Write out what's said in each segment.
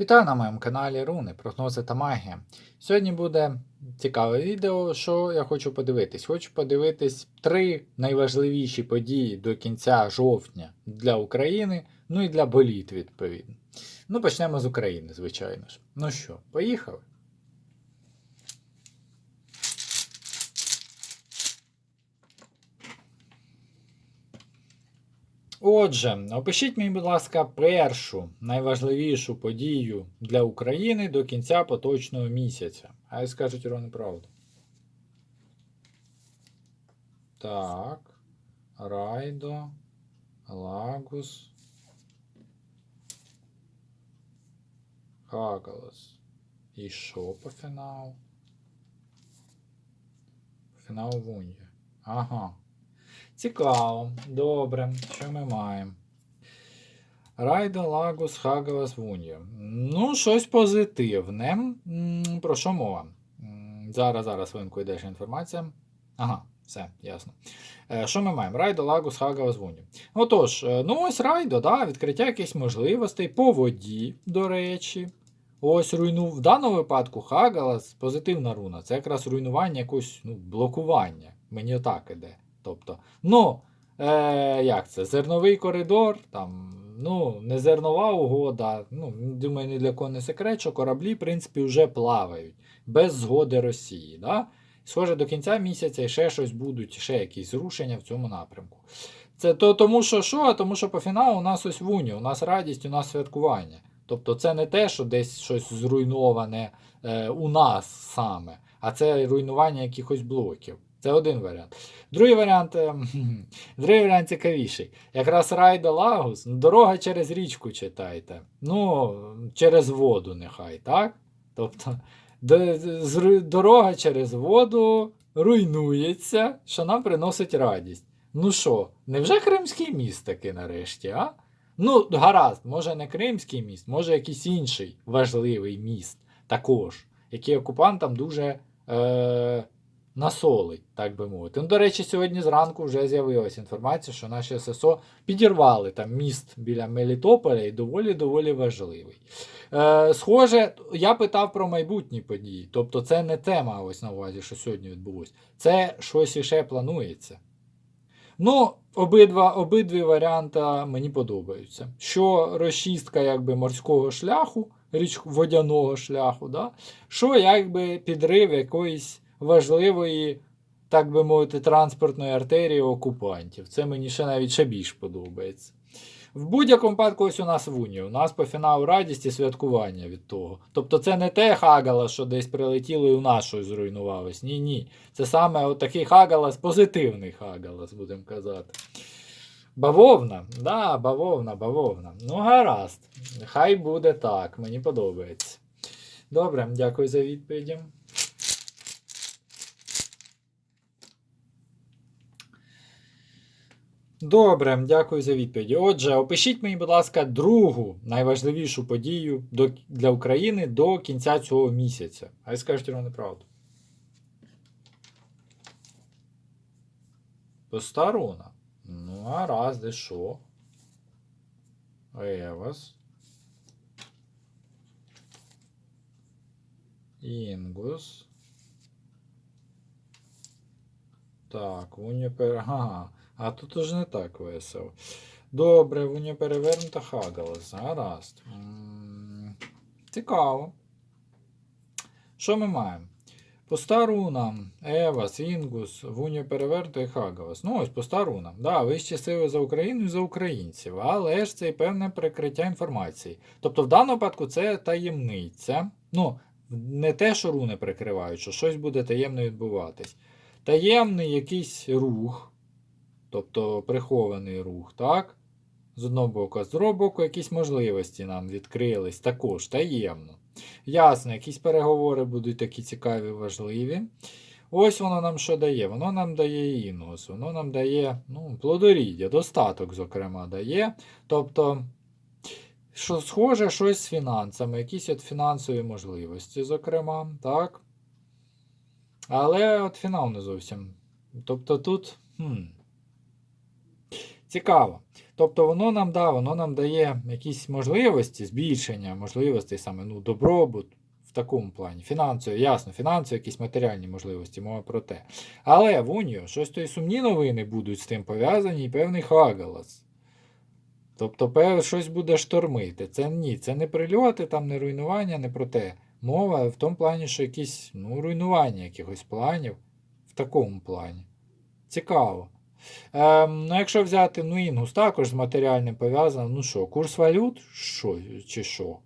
Вітаю на моєму каналі Руни, прогнози та магія. Сьогодні буде цікаве відео, що я хочу подивитись. Хочу подивитись три найважливіші події до кінця жовтня для України, ну і для боліт, відповідно. Ну, почнемо з України, звичайно ж. Ну що, поїхали? Отже, опишіть мені, будь ласка, першу найважливішу подію для України до кінця поточного місяця. Хай скажуть Ірона правду. Так. Райдо. Лагус. Хагалас. І що по фіналу? Фінал Вунья. Ага. Цікаво. Добре. Що ми маємо? Райда, Лагус, Хагалас, Вунья. Ну, щось позитивне. Про що мова? Зараз, зараз йде ще інформація. Ага, все, ясно. Е, Що ми маємо? Райдо, Лагус, Хагалас, Вунья. Отож, е, ну ось Райдо, да, відкриття якихось можливостей по воді, до речі. Ось руйну... В даному випадку Хагалас позитивна руна. Це якраз руйнування якогось ну, блокування. Мені отак іде. Тобто, ну, е, як це? Зерновий коридор, там, ну, не зернова угода. Ну, думаю, ні для кого не секрет, що кораблі, в принципі, вже плавають без згоди Росії. Да? Схоже, до кінця місяця ще щось будуть, ще якісь зрушення в цьому напрямку. Це то, тому що що? Тому що по фіналу у нас ось вуні, у нас радість, у нас святкування. Тобто це не те, що десь щось зруйноване е, у нас саме, а це руйнування якихось блоків. Це один варіант. Другий варіант, е, другий варіант цікавіший. Якраз Райда Лагус, ну, дорога через річку читайте. Ну, через воду нехай, так? Тобто дорога через воду руйнується, що нам приносить радість. Ну що, невже Кримський міст таки нарешті, а? Ну, гаразд, може не Кримський міст, може якийсь інший важливий міст також, який окупантам дуже е, насолить, так би мовити. Ну, до речі, сьогодні зранку вже з'явилася інформація, що наші ССО підірвали там міст біля Мелітополя і доволі-доволі важливий. Е, схоже, я питав про майбутні події. Тобто це не тема ось на увазі, що сьогодні відбулось. Це щось іще планується. Ну, обидва, обидві варіанти мені подобаються. Що розчистка якби, морського шляху, річ водяного шляху, да? що якби підрив якоїсь важливої, так би мовити, транспортної артерії окупантів. Це мені ще навіть ще більш подобається. В будь-якому випадку, ось у нас в Уні. У нас по фіналу радість і святкування від того. Тобто це не те Хагала, що десь прилетіло і у щось зруйнувалось. Ні, ні. Це саме от такий Хагалас, позитивний Хагалас, будемо казати. Бавовна, да, бавовна, бавовна. Ну, гаразд. Хай буде так, мені подобається. Добре, дякую за відповіді. Добре, дякую за відповіді. Отже, опишіть мені, будь ласка, другу найважливішу подію для України до кінця цього місяця. Хай скажуть вам неправду. Постаруна. Ну, а раз, де що? Евас. Інгус. Так, Уня пер... Ага. А тут уже не так весело. Добре, Уня перевернута Хагалас. Гаразд. Цікаво. Що ми маємо? По старунам Евас, Інгус, Вуня перевернута і Хагалас. Ну, ось по старунам. Да, вищі сили за Україну і за українців, але ж це і певне прикриття інформації. Тобто, в даному випадку це таємниця. Ну, не те, що руни прикривають, що щось буде таємно відбуватись. Таємний якийсь рух, тобто прихований рух, так? З одного боку, а з другого боку, якісь можливості нам відкрились також таємно. Ясно, якісь переговори будуть такі цікаві, важливі. Ось воно нам що дає? Воно нам дає інгус, воно нам дає ну, плодоріддя, достаток, зокрема, дає. Тобто, що схоже, щось з фінансами, якісь от фінансові можливості, зокрема, так? Але от фінал не зовсім. Тобто тут. Хм, Цікаво. Тобто воно нам да, воно нам дає якісь можливості, збільшення можливостей саме ну, добробут в такому плані. Фінансові, ясно, фінансові, якісь матеріальні можливості, мова про те. Але в щось то і сумні новини будуть з тим пов'язані, і певний хагалас. Тобто, пев, щось буде штормити. Це ні, це не прильоти, там не руйнування, не про те. Мова в тому плані, що якісь ну, руйнування якихось планів в такому плані. Цікаво. Ем, ну, якщо взяти ну, інгус також з матеріальним пов'язано, ну що, курс валют? Що, чи що?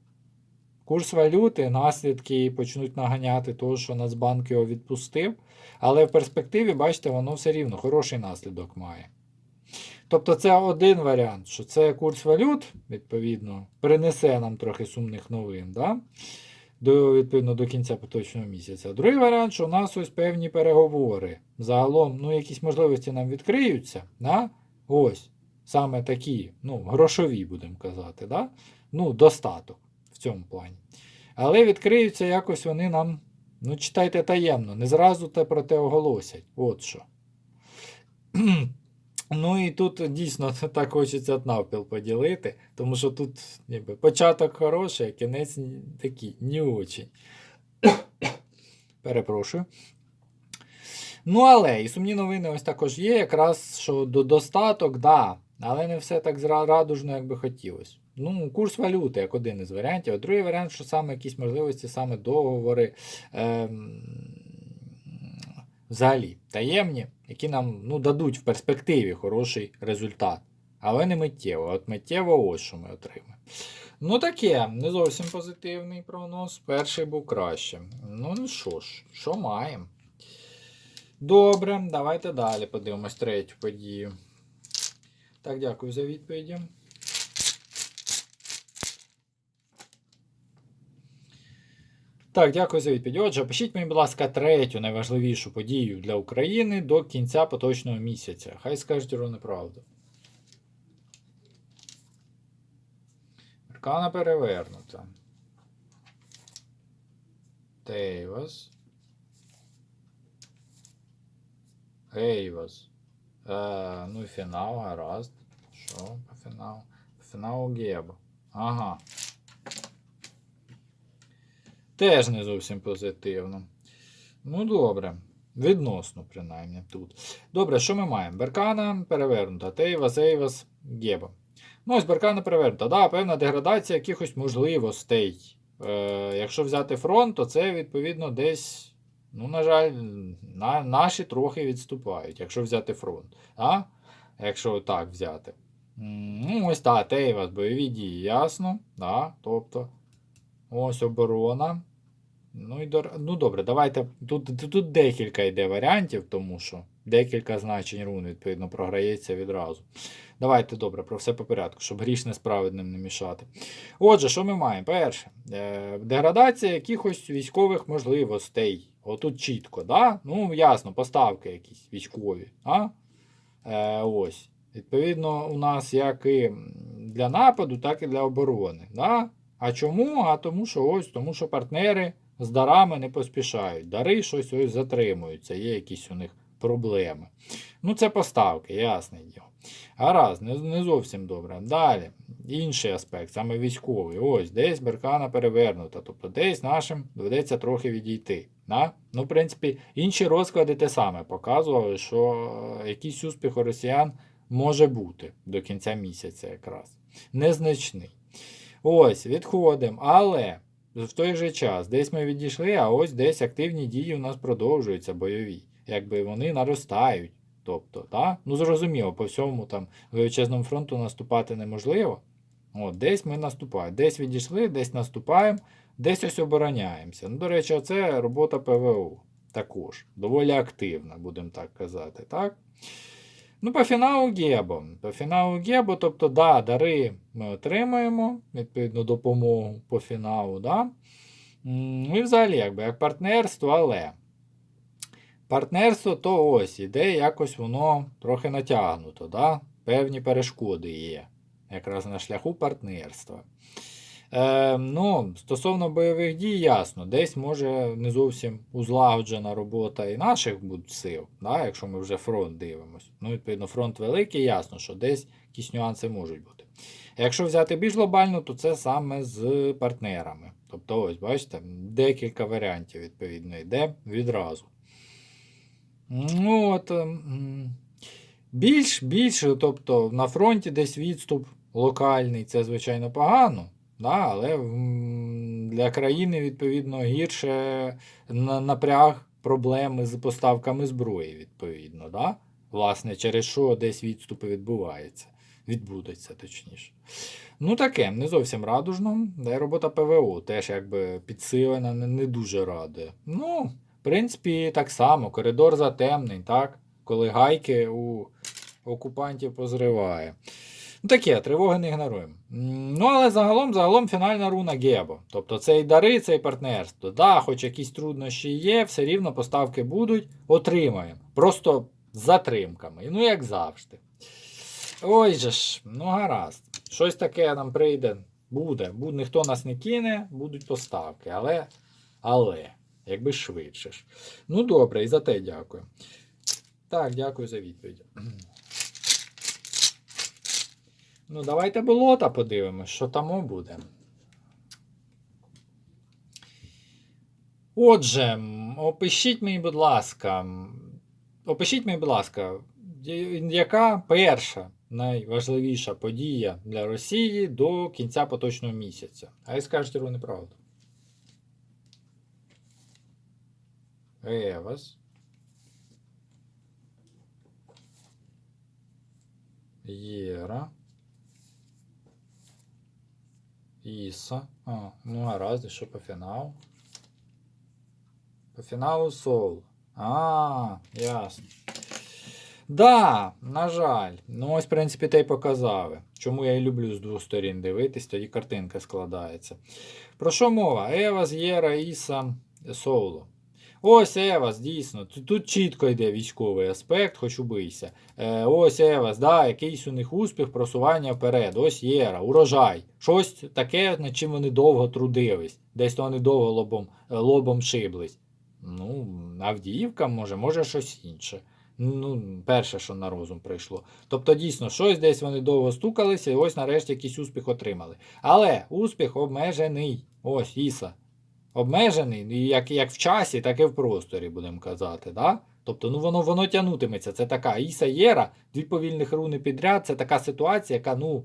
Курс валюти, наслідки почнуть наганяти того, що Нацбанк його відпустив. Але в перспективі, бачите, воно все рівно хороший наслідок має. Тобто це один варіант, що це курс валют, відповідно, принесе нам трохи сумних новин. Да? До, відповідно до кінця поточного місяця. Другий варіант, що у нас ось певні переговори. Загалом, ну, якісь можливості нам відкриються. Да? Ось, саме такі, ну, грошові, будемо казати. Да? Ну, достаток в цьому плані. Але відкриються якось вони нам, ну, читайте таємно, не зразу те про те оголосять. От що. Ну і тут дійсно так хочеться навпіл поділити, тому що тут ніби, початок хороший, а кінець такий не очень. Перепрошую. Ну, але і сумні новини ось також є, якраз що до достаток, да, але не все так радужно, як би хотілося. Ну, курс валюти як один із варіантів, а другий варіант, що саме якісь можливості, саме договори. Ем, взагалі таємні, які нам ну, дадуть в перспективі хороший результат. Але не миттєво. От миттєво ось що ми отримаємо. Ну таке, не зовсім позитивний прогноз. Перший був краще. Ну, ну що ж, що маємо? Добре, давайте далі подивимось третю подію. Так, дякую за відповіді. Так, дякую за відповідь. Отже, пишіть мені, будь ласка, третю найважливішу подію для України до кінця поточного місяця. Хай скажуть ровно правду. Аркана перевернута. Тейвас. Гейвас. Е, ну і фінал, гаразд. Що по фіналу? По Гебо. Ага. Теж не зовсім позитивно. Ну, добре. Відносно, принаймні, тут. Добре, що ми маємо? Беркана перевернута. Тейвас, Ейвас, Геба. Ну, ось Беркана перевернута. Да, певна деградація якихось можливостей. Е, якщо взяти фронт, то це, відповідно, десь, ну, на жаль, на, наші трохи відступають, якщо взяти фронт. А? Якщо так взяти. Ну, ось так, Тейвас, бойові дії, ясно. Да, тобто. Ось оборона. Ну, і дор... ну добре, давайте. Тут, тут, декілька йде варіантів, тому що декілька значень рун, відповідно, програється відразу. Давайте добре, про все по порядку, щоб гріш несправедним не мішати. Отже, що ми маємо? Перше, е, деградація якихось військових можливостей. Отут чітко, да? Ну, ясно, поставки якісь військові. А? Е, ось. Відповідно, у нас як і для нападу, так і для оборони. Да? А чому? А тому, що ось, тому що партнери з дарами не поспішають. Дари щось ось затримуються, є якісь у них проблеми. Ну, це поставки, ясне діло. Гаразд, не, не зовсім добре. Далі, інший аспект, саме військовий. Ось, десь беркана перевернута. Тобто десь нашим доведеться трохи відійти. Да? Ну, в принципі, інші розклади те саме показували, що якийсь успіх у росіян може бути до кінця місяця якраз. Незначний. Ось, відходимо. Але в той же час десь ми відійшли, а ось десь активні дії у нас продовжуються бойові. Якби вони наростають. Тобто, та? ну зрозуміло, по всьому там величезному фронту наступати неможливо. От, Десь ми наступаємо. Десь відійшли, десь наступаємо, десь ось обороняємося. Ну, до речі, це робота ПВО також. Доволі активна, будемо так казати. так? Ну, по фіналу Гебо. По фіналу Гебо, тобто, да, дари ми отримаємо, відповідно, допомогу по фіналу. Да? І взагалі, якби як партнерство, але партнерство то ось іде, якось воно трохи натягнуто. Да? Певні перешкоди є. Якраз на шляху партнерства. Е, ну, стосовно бойових дій, ясно, десь може не зовсім узлагоджена робота і наших сил, да, якщо ми вже фронт дивимося. Ну, відповідно, фронт великий, ясно, що десь якісь нюанси можуть бути. Якщо взяти більш глобально, то це саме з партнерами. Тобто, ось, бачите, декілька варіантів, відповідно, йде відразу. Ну, от, ем, більш, більше, тобто на фронті десь відступ локальний, це звичайно погано. Да, але для країни, відповідно, гірше напряг проблеми з поставками зброї, відповідно. Да? Власне, через що десь відступи відбуваються. Відбудеться, точніше. Ну, таке, не зовсім радужно. Й робота ПВО теж якби підсилена, не дуже радує. Ну, в принципі, так само, коридор затемний, так? Коли гайки у окупантів позриває. Ну, таке, тривоги не ігноруємо. Ну, але загалом, загалом фінальна руна Гебо. Тобто це і дари, це і партнерство. Да, хоч якісь труднощі є, все рівно поставки будуть, отримаємо. Просто з затримками. Ну, як завжди. Ой же ж, ну гаразд. Щось таке нам прийде, буде. Бу- Ніхто нас не кине, будуть поставки. Але, але, якби швидше ж. Ну, добре, і за те дякую. Так, дякую за відповідь. Ну, давайте болота подивимось, що там буде. Отже, опишіть мені, будь ласка, опишіть мені, будь ласка, яка перша найважливіша подія для Росії до кінця поточного місяця? А й скажете ви неправду. Евас. Єра. Іса. А, ну гаразд, і що по фіналу? По фіналу соло. А, ясно. Да, на жаль. Ну, ось, в принципі, те й показали. Чому я і люблю з двох сторін дивитись, тоді картинка складається. Про що мова? Ева, Єра, Іса, Соуло. Ось Евас, дійсно. Тут, чітко йде військовий аспект, хоч убийся. Е, ось Евас, да, якийсь у них успіх, просування вперед. Ось Єра, урожай. Щось таке, над чим вони довго трудились. Десь вони довго лобом, е, лобом шиблись. Ну, Авдіївка може, може щось інше. Ну, перше, що на розум прийшло. Тобто, дійсно, щось десь вони довго стукалися, і ось нарешті якийсь успіх отримали. Але успіх обмежений. Ось Іса. Обмежений, як, як в часі, так і в просторі, будемо казати. Да? Тобто, ну воно воно тягнутиметься. Це така Іса Єра, дві повільних руни підряд. Це така ситуація, яка ну,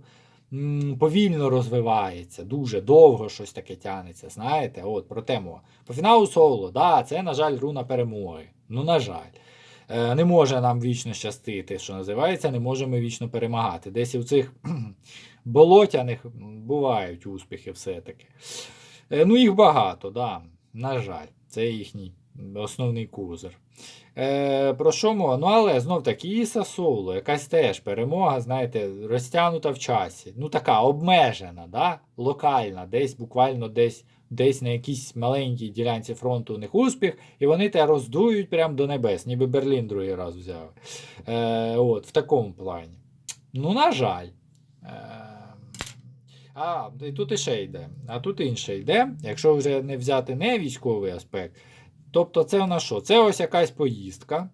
повільно розвивається, дуже довго щось таке тягнеться. Знаєте, от про те мова. По фіналу соло, да, це, на жаль, руна перемоги. Ну, на жаль. Е, Не може нам вічно щастити, що називається, не можемо вічно перемагати. Десь в цих болотяних бувають успіхи все-таки. Е, Ну, їх багато, да. На жаль, це їхній основний козир. Е, про що мова? Ну, але знов таки Іса Соло, якась теж перемога, знаєте, розтягнута в часі. Ну, така обмежена, да? локальна, десь буквально десь, десь на якійсь маленькій ділянці фронту у них успіх, і вони те роздують прямо до небес, ніби Берлін другий раз взяв. Е, от, в такому плані. Ну, на жаль. А, і тут іще йде. А тут інше йде. Якщо вже не взяти не військовий аспект, тобто це у нас що? Це ось якась поїздка.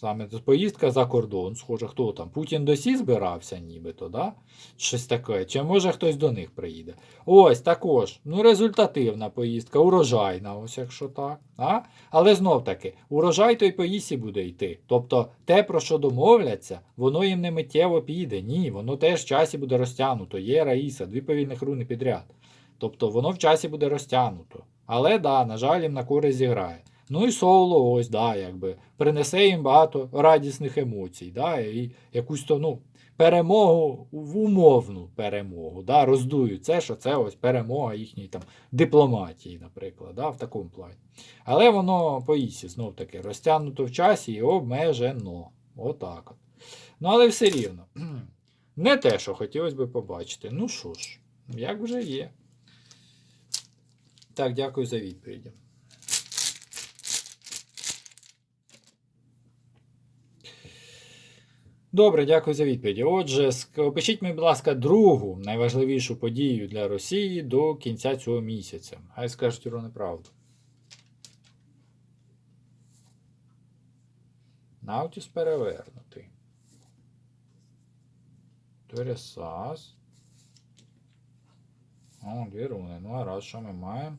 Саме поїздка за кордон. Схоже, хто там? Путін до Сі збирався, нібито, да? Щось таке. Чи може хтось до них приїде? Ось також. Ну, результативна поїздка, урожайна, ось якщо так. А? Але знов таки, урожай той по Ісі буде йти. Тобто те, про що домовляться, воно їм не миттєво піде. Ні, воно теж в часі буде розтягнуто. Є Раїса, дві повільних руни підряд. Тобто воно в часі буде розтягнуто. Але да, на жаль, їм на користь зіграє. Ну і соло, ось, да, якби принесе їм багато радісних емоцій, да, і якусь то, ну, перемогу в умовну перемогу. Да, роздують це, що це ось перемога їхньої там дипломатії, наприклад, да, в такому плані. Але воно по знов таки розтягнуто в часі і обмежено. Отак от. Ну, але все рівно. Не те, що хотілося би побачити. Ну що ж, як вже є. Так, дякую за відповіді. Добре, дякую за відповіді. Отже, опишіть мені, будь ласка, другу найважливішу подію для Росії до кінця цього місяця. Хай скажуть Юро неправду. Наутіс перевернутий. Торісас. О, дві руни. Ну, а раз, що ми маємо?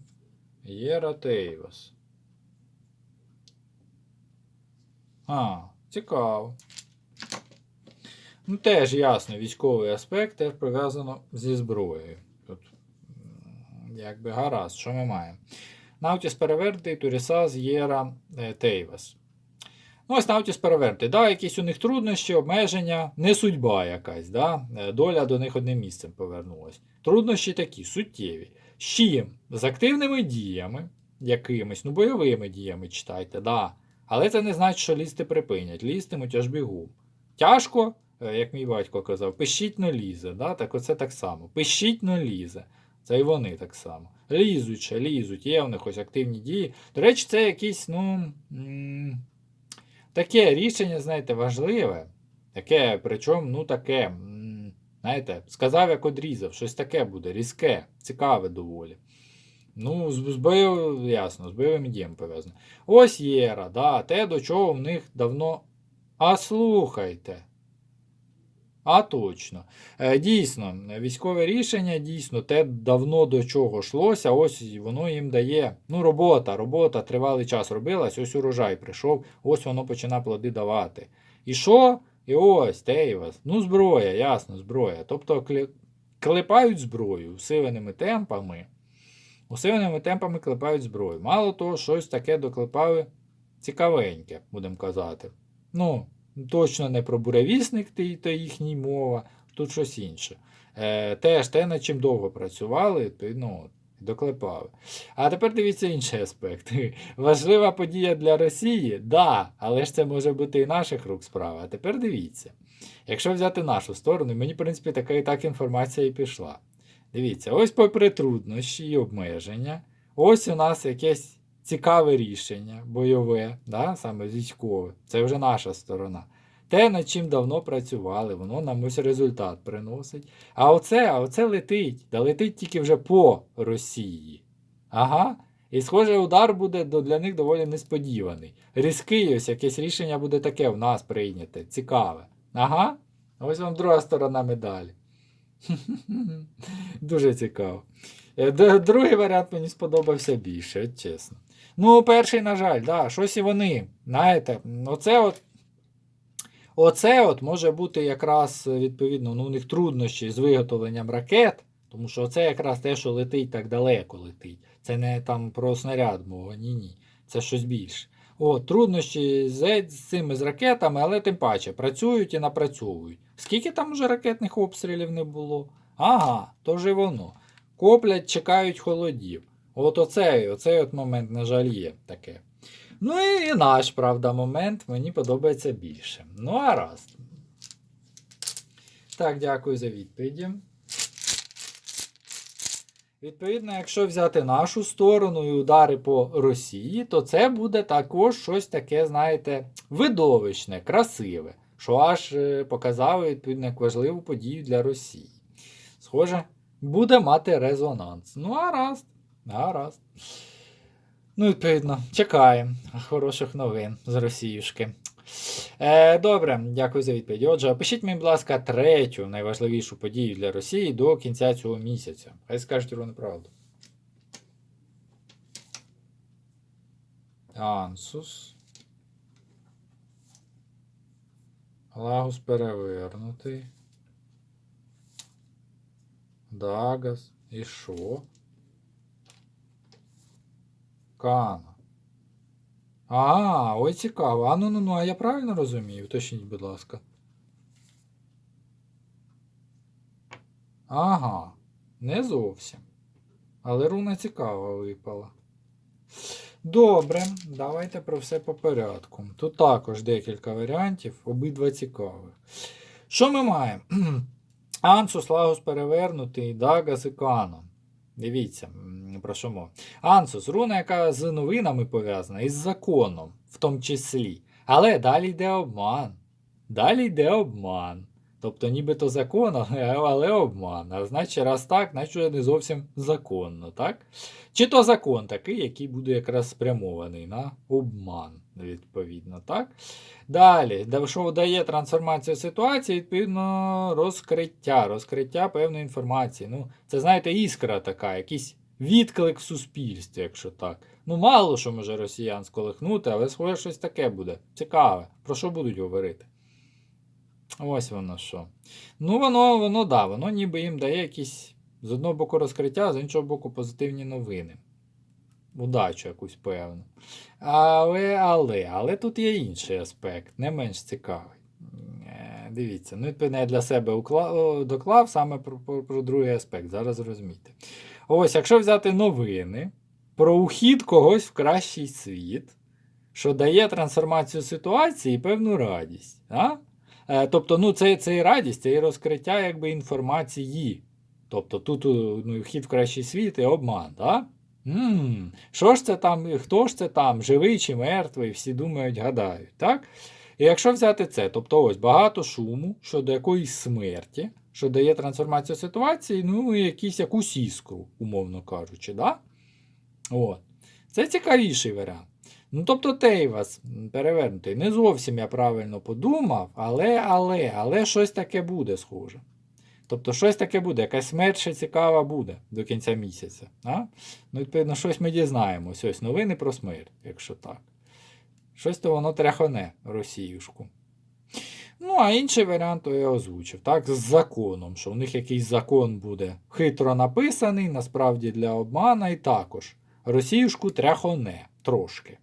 Єра Тейвас. А, цікаво. Ну, теж ясно, військовий аспект теж пов'язано зі зброєю. Тут, якби гаразд, що ми маємо? Наутіс перевернутий, Турісас, Єра, е, Тейвас. Ну, ось Наутіс перевернутий. Да, якісь у них труднощі, обмеження, не судьба якась. Да? Е, Доля до них одним місцем повернулась. Труднощі такі, суттєві. З чим? З активними діями, якимись, ну, бойовими діями читайте, да. Але це не значить, що лізти припинять. Лізтимуть аж бігом. Тяжко, як мій батько казав, пишіть но лізе. Да? Так оце так само. Пишіть но лізе. Це і вони так само. Лізуть ще, лізуть, є в них ось активні дії. До речі, це якісь, ну. Таке рішення, знаєте, важливе. Таке, причому, ну таке, знаєте, сказав, як одрізав, щось таке буде, різке, цікаве доволі. Ну, з, з бойовим, ясно, з бойовим дієм пов'язано. Ось Єра, да, те, до чого в них давно. А слухайте. А точно. Е, Дійсно, військове рішення, дійсно, те давно до чого йшлося, ось воно їм дає. Ну, робота, робота тривалий час робилась, ось урожай прийшов, ось воно починає плоди давати. І що? І ось, Тейвас. Ну, зброя, ясно, зброя. Тобто клепають зброю усиленими темпами. Усиленими темпами клепають зброю. Мало того, щось таке доклепали цікавеньке, будемо казати. Ну, точно не про буревісник то їхній мова, тут щось інше. Е, теж те, над чим довго працювали, ну, доклепали. А тепер дивіться інший аспект. Важлива подія для Росії, да, але ж це може бути і наших рук справа. А тепер дивіться. Якщо взяти нашу сторону, мені, в принципі, така і так інформація і пішла. Дивіться, ось попри труднощі і обмеження, ось у нас якесь цікаве рішення, бойове, да, саме військове. Це вже наша сторона. Те, над чим давно працювали, воно нам ось результат приносить. А оце, а оце летить, да летить тільки вже по Росії. Ага. І схоже, удар буде для них доволі несподіваний. Різкий ось якесь рішення буде таке в нас прийняте. Цікаве. Ага. Ось вам друга сторона медалі. Дуже цікаво. Е, Другий варіант мені сподобався більше, чесно. Ну, перший, на жаль, да, щось і вони. Знаєте, оце от. Оце от може бути якраз відповідно, ну, у них труднощі з виготовленням ракет, тому що це якраз те, що летить так далеко летить. Це не там про снаряд мова, ні-ні. Це щось більше. О, труднощі з, з цими з ракетами, але тим паче працюють і напрацьовують. Скільки там уже ракетних обстрілів не було? Ага, то і воно. Коплять, чекають холодів. От оцей, оцей от момент, на жаль, є таке. Ну і наш, правда, момент мені подобається більше. Ну, а раз. Так, дякую за відповіді. Відповідно, якщо взяти нашу сторону і удари по Росії, то це буде також щось таке, знаєте, видовищне, красиве, що аж е, показало відповідно як важливу подію для Росії. Схоже, буде мати резонанс. Ну, гаразд, гаразд. Ну, відповідно, чекаємо хороших новин з Росіюшки. Е, добре, дякую за відповідь. Отже, опишіть мені, будь ласка, третю найважливішу подію для Росії до кінця цього місяця. Хай скажуть ровно правду. Ансус. Лагус перевернутий. Дагас. І що? Кана. А, ой, цікаво. А ну ну ну, а я правильно розумію? Уточніть, будь ласка. Ага, не зовсім. Але руна цікава випала. Добре, давайте про все по порядку. Тут також декілька варіантів, обидва цікаві. Що ми маємо? Ансус, Лагус перевернутий, Дагас і Канон. Дивіться, про що мова. Ансус, руна, яка з новинами пов'язана, із законом, в тому числі. Але далі йде обман. Далі йде обман. Тобто нібито закон, але, обман. А значить, раз так, значить не зовсім законно, так? Чи то закон такий, який буде якраз спрямований на обман, відповідно, так? Далі, що дає трансформація ситуації, відповідно, розкриття, розкриття певної інформації. Ну, це, знаєте, іскра така, якийсь відклик в суспільстві, якщо так. Ну, мало що може росіян сколихнути, але схоже щось таке буде. Цікаве. Про що будуть говорити? Ось воно що. Ну, воно, воно да, воно ніби їм дає якісь з одного боку розкриття, з іншого боку, позитивні новини. Удачу якусь певну. Але, але, але тут є інший аспект, не менш цікавий. Е, Дивіться, ну, відповідно, я для себе доклав саме про, про, про другий аспект. Зараз розумієте. Ось, якщо взяти новини про ухід когось в кращий світ, що дає трансформацію ситуації і певну радість. А? Е, Тобто, ну, це, це і радість, це і розкриття якби, інформації. Тобто тут ну, вхід в кращий світ і обман. Да? м що ж це там, хто ж це там, живий чи мертвий, всі думають, гадають. так? І якщо взяти це, тобто ось багато шуму щодо якоїсь смерті, що дає трансформацію ситуації, ну якісь, якусь іскру, умовно кажучи. Да? От. Це цікавіший варіант. Ну, тобто Тейвас перевернутий. Не зовсім я правильно подумав, але, але, але щось таке буде схоже. Тобто щось таке буде, якась ще цікава буде до кінця місяця. А? Ну, відповідно, щось ми дізнаємось. Ось новини про смерть, якщо так. Щось то воно тряхоне Росіюшку. Ну, а інший варіант то я озвучив, так, з законом, що у них якийсь закон буде хитро написаний, насправді для обмана, і також Росіюшку тряхоне трошки.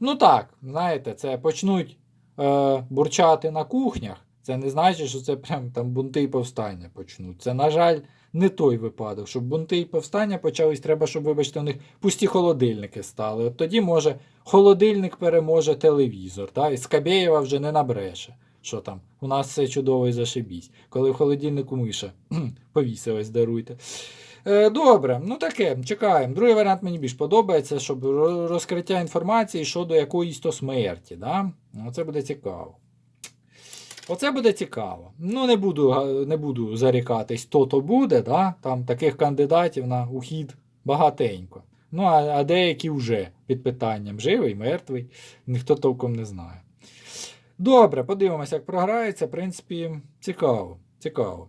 Ну так, знаєте, це почнуть е, бурчати на кухнях. Це не значить, що це прям там бунти і повстання почнуть. Це, на жаль, не той випадок. Щоб бунти і повстання почались, треба, щоб, вибачте, у них пусті холодильники стали. От тоді, може, холодильник переможе телевізор, та? і Скабєєва вже не набреше. Що там, у нас все чудово і зашибісь. Коли в холодильнику миша повісилась, даруйте. Е, добре, ну таке, чекаємо. Другий варіант мені більш подобається, щоб розкриття інформації щодо якоїсь то смерті. Да? Оце буде цікаво. Оце буде цікаво. Ну, не буду, не буду зарікатись, то то буде, да? там таких кандидатів на ухід багатенько. Ну, а, а деякі вже під питанням живий, мертвий, ніхто толком не знає. Добре, подивимося, як програється. В принципі, цікаво. Цікаво.